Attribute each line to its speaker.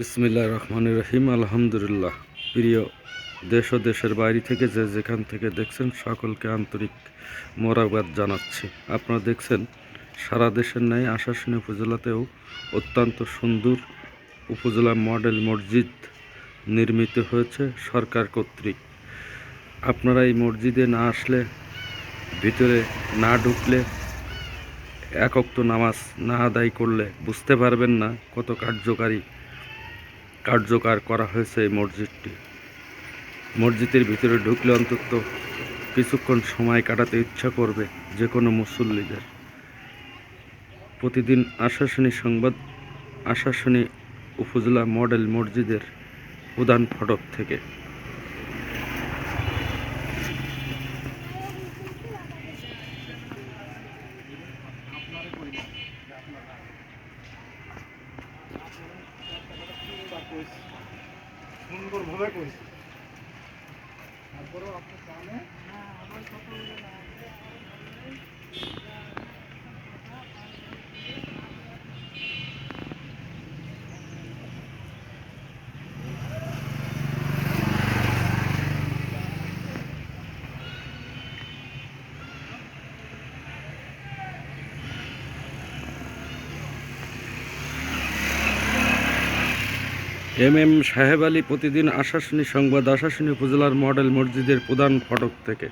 Speaker 1: বিসমিল্লাহ রহমান রহিম, আলহামদুলিল্লাহ। প্রিয় দেশ ও দেশের বাইরে থেকে যে যেখান থেকে দেখছেন, সকলকে আন্তরিক মোরাবাদ জানাচ্ছি। আপনারা দেখছেন, সারা দেশের ন্যায় আশাসনী উপজেলাতেও অত্যন্ত সুন্দর উপজেলা মডেল মসজিদ নির্মিত হয়েছে সরকার কর্তৃক। আপনারা এই মসজিদে না আসলে, ভিতরে না ঢুকলে একক নামাজ না আদায় করলে বুঝতে পারবেন না কত কার্যকারী কার্যকর করা হয়েছে এই মসজিদটি। মসজিদের ভিতরে ঢুকলে অন্তত কিছুক্ষণ সময় কাটাতে ইচ্ছা করবে যে কোনো মুসল্লিদের। প্রতিদিন আশাসনী সংবাদ আশাসনী উপজেলা মডেল মসজিদের প্রধান ফটক থেকে।
Speaker 2: সুন্দরভাবে করেছে তারপরেও আপনি জানে
Speaker 1: এম এম সাহেব আলী প্রতিদিন আশাসনী সংবাদ আশাসনী উপজেলার মডেল মসজিদের প্রধান ফটক থেকে।